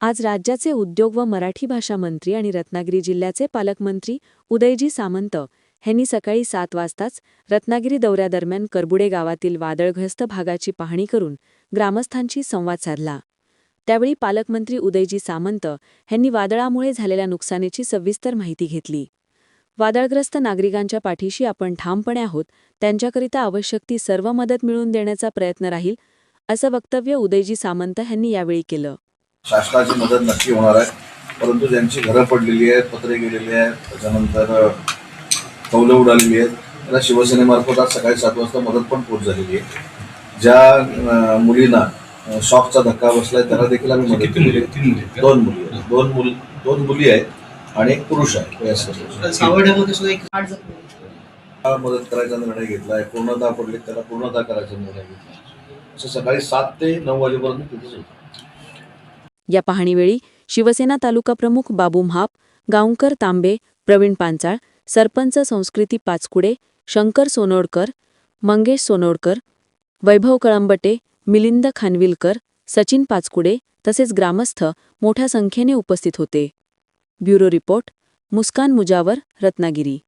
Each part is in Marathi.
आज राज्याचे उद्योग व मराठी भाषा मंत्री आणि रत्नागिरी जिल्ह्याचे पालकमंत्री उदयजी सामंत यांनी सकाळी सात वाजताच रत्नागिरी दौऱ्यादरम्यान करबुडे गावातील वादळग्रस्त भागाची पाहणी करून ग्रामस्थांशी संवाद साधला. त्यावेळी पालकमंत्री उदयजी सामंत यांनी वादळामुळे झालेल्या नुकसानीची सविस्तर माहिती घेतली. वादळग्रस्त नागरिकांच्या पाठीशी आपण ठामपणे आहोत त्यांच्याकरिता आवश्यक ती सर्व मदत मिळवून देण्याचा प्रयत्न राहील असं वक्तव्य उदयजी सामंत यांनी यावेळी केलं. शासनाची मदत नक्की होणार आहे. परंतु ज्यांची घरं पडलेली आहेत पत्रे गेलेली आहेत त्याच्यानंतर कौलं उडालेली आहेत. त्याला शिवसेनेमार्फत आज सकाळी सात वाजता मदत पण पोच झालेली आहे. ज्या मुलींना शॉकचा धक्का बसलाय त्याला देखील आम्ही मदत किती मुली? केली आहेत? तीन मुली आहेत का? दोन मुली आहेत. दोन मुल दोन मुली आहेत आणि एक पुरुष आहे. मदत करायचा निर्णय घेतला आहे पूर्णतः पडले त्याला पूर्णतः करायचा निर्णय घेतला असं सकाळी सात ते नऊ वाजेपर्यंत तिथेच होतं. या पाहणीवेळी शिवसेना तालुका प्रमुख बाबू म्हाप गावकर तांबे प्रवीण पांचाळ सरपंच संस्कृती पाचकुडे शंकर सोनोडकर मंगेश सोनोडकर वैभव कळंबटे मिलिंद खानविलकर सचिन पाचकुडे तसेच ग्रामस्थ मोठ्या संख्येने उपस्थित होते. Bureau report Muskan Mujawar Ratnagiri.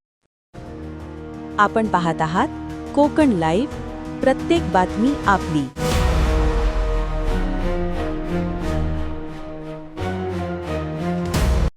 आपण पाहत आहात कोकण लाईव्ह प्रत्येक बातमी आपली.